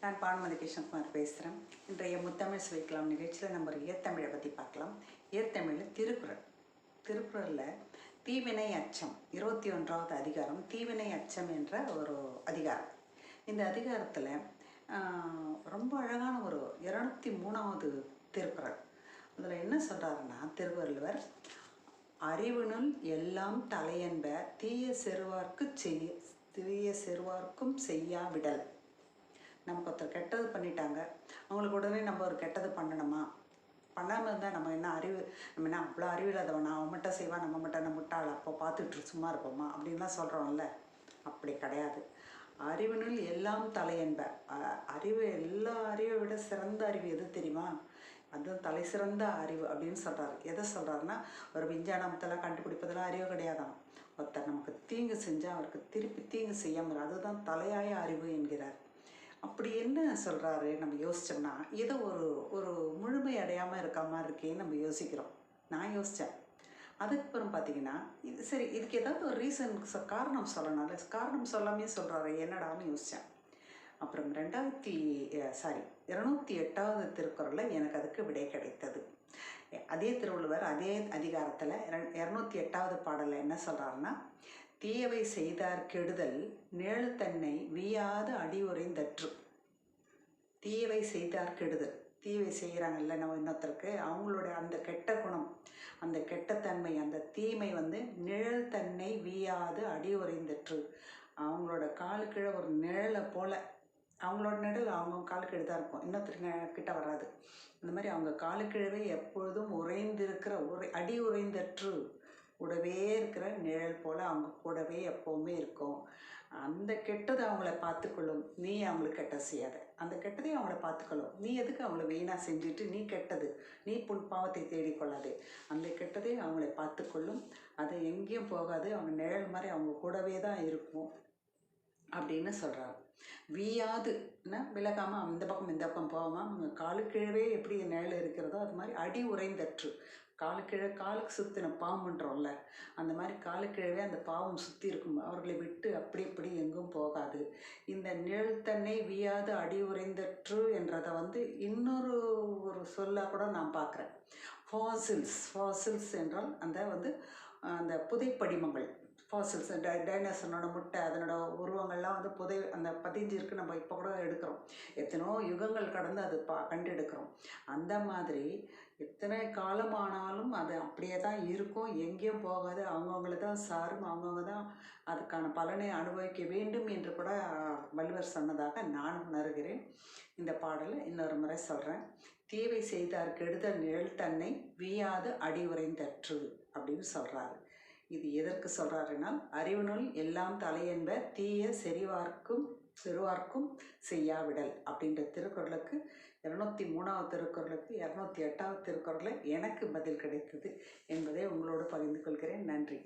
நான் பானுமதி கிருஷ்ணகுமார் பேசுகிறேன் இன்றைய முத்தமிழ் சுவைக்கலாம் நிகழ்ச்சியில் நம்ம ஒரு ஏத்தமிழை பற்றி பார்க்கலாம். ஏத்தமிழில் திருக்குறள். திருக்குறளில் தீவினை அச்சம். இருபத்தி ஒன்றாவது அதிகாரம் தீவினை அச்சம் என்ற ஒரு அதிகாரம். இந்த அதிகாரத்தில் ரொம்ப அழகான ஒரு இரநூத்தி மூணாவது திருக்குறள். அதில் என்ன சொல்கிறாருன்னா திருவள்ளுவர் அறிவினுள் எல்லாம் தலையென்ப தீய செருவார்க்கு செய்ய தீய செருவார்க்கும் செய்யாவிடல். நமக்கு ஒருத்தர் கெட்டது பண்ணிட்டாங்க அவங்களுக்கு உடனே நம்ம ஒரு கெட்டது பண்ணணுமா? பண்ணாமல் இருந்தால் நம்ம என்ன அறிவு நம்ம என்ன அவ்வளோ அறிவு இல்லாதவன்? அவன் மட்டும் செய்வான் நம்ம மட்டும் நம்ம முட்டாள்? அப்போ பார்த்துட்டு சும்மா இருப்போமா? அப்படின்லாம் சொல்கிறோம்ல அப்படி கிடையாது. அறிவினுள் எல்லாம் தலையென்ப அறிவு எல்லா அறிவை விட சிறந்த அறிவு எது தெரியுமா? அது தலை சிறந்த அறிவு அப்படின்னு சொல்கிறாரு எதை சொல்கிறாருன்னா ஒரு விஞ்ஞானத்தெல்லாம் கண்டுபிடிப்பதெல்லாம் அறிவு கிடையாதாம் ஒருத்தர் நமக்கு தீங்கு செஞ்சால் அவருக்கு திருப்பி தீங்கு செய்யாமல் அதுதான் தலையாய அறிவு என்கிறார். அப்படி என்ன சொல்கிறாரு நம்ம யோசிச்சோம்னா ஏதோ ஒரு ஒரு முழுமை அடையாமல் இருக்க மாதிரி இருக்கேன்னு நம்ம யோசிக்கிறோம். நான் யோசித்தேன் அதுக்கப்புறம் பார்த்தீங்கன்னா இது சரி இதுக்கு ஏதாவது ஒரு ரீசன் காரணம் சொல்லணும்ல காரணம் சொல்லாமே சொல்கிறாரு என்னடான்னு யோசித்தேன் அப்புறம் ரெண்டாயிரத்தி சாரி இரநூத்தி எட்டாவது திருக்குறளில் எனக்கு அதுக்கு விடை கிடைத்தது. அதே திருவள்ளுவர் அதே அதிகாரத்தில் இரநூத்தி எட்டாவது பாடலில் என்ன சொல்கிறாருன்னா தீயவை செய்தார் கெடுதல் நிழல் தன்னை வீயாது உரைந்தற்று தீவை செய்தார் கெடுதல் தீவை செய்கிறாங்கல்ல நம்ம இன்னொருத்தருக்கு? அவங்களோட அந்த கெட்ட குணம் அந்த கெட்டத்தன்மை அந்த தீமை வந்து நிழல் தன்னை வீயாது அடி உறைந்திற்று அவங்களோட காலு கீழே ஒரு நிழலை போல அவங்களோட நிழல் அவங்க காலுக்கீழே தான் இருக்கும். இன்னொருத்தருங்க கிட்ட வராது. இந்த மாதிரி அவங்க காலு எப்பொழுதும் உறைந்திருக்கிற உரை அடி உறைந்தற்று கூடவே இருக்கிற நிழல் போல் அவங்க கூடவே எப்போவுமே இருக்கும். அந்த கெட்டதை அவங்கள பார்த்துக்கொள்ளும். நீ அவங்களுக்கு கெட்ட செய்யாத. அந்த கெட்டதையும் அவங்கள பார்த்துக்கொள்ளும். நீ எதுக்கு அவங்கள வீணாக செஞ்சுட்டு நீ கெட்டது? நீ புண்பாவத்தை தேடிக்கொள்ளாது அந்த கெட்டதையும் அவங்கள பார்த்துக்கொள்ளும். அது எங்கேயும் போகாது. அவங்க நிழல் மாதிரி அவங்க கூடவே தான் இருக்கும். அப்படின்னு சொல்கிறாங்க வீயாதுன்னா விலகாமல் அந்த பக்கம் இந்த பக்கம் போகாமல் காலுக்கிழவே எப்படி நிழல் இருக்கிறதோ அது மாதிரி அடி உறைந்தற்று. காலுக்கிழ காலுக்கு சுற்றின பாம்புன்றோம்ல அந்த மாதிரி காலுக்கிழவே அந்த பாவம் சுற்றி இருக்கும். அவர்களை விட்டு அப்படி இப்படி எங்கும் போகாது. இந்த நிழல் தன்னை வியாது அடி உறைந்தற்று என்றதை வந்து இன்னொரு ஒரு சொல்லாக கூட நான் பார்க்குறேன். ஃபாசில்ஸ் ஃபாசில்ஸ் என்றால் அந்த வந்து அந்த புதைப்படிமங்கள். ஃபாசில்ஸ் டை டைனோசரோட முட்டை அதனோட உருவங்கள்லாம் வந்து புதை அந்த பதிஞ்சிருக்கு நம்ம இப்போ கூட எடுக்கிறோம். எத்தனையோ யுகங்கள் கடந்து அது பா கண்டெடுக்கிறோம். அந்த மாதிரி எத்தனை காலமானாலும் அது அப்படியே தான் இருக்கும். எங்கேயும் போகாது. அவங்கவுங்கள தான் சாரும். அவங்கவுங்க தான் அதுக்கான பலனை அனுபவிக்க வேண்டும் என்று கூட வள்ளுவர் சொன்னதாக நான் உணர்கிறேன். இந்த பாடலை இன்னொரு முறை சொல்கிறேன் தீவை செய்தார் கெடுதல் நிழல் தன்னை வீயாது அடி அப்படின்னு சொல்கிறாரு இது எதற்கு சொல்கிறாருன்னா அறிவினுள் எல்லாம் தலையென்ப தீய செறிவார்க்கும் சிறுவார்க்கும் செய்யாவிடல் அப்படின்ற திருக்குறளுக்கு இரநூத்தி மூணாவது திருக்குறளுக்கு இரநூத்தி எட்டாவது திருக்குறளில் எனக்கு பதில் கிடைத்தது என்பதை உங்களோடு பகிர்ந்து கொள்கிறேன். நன்றி.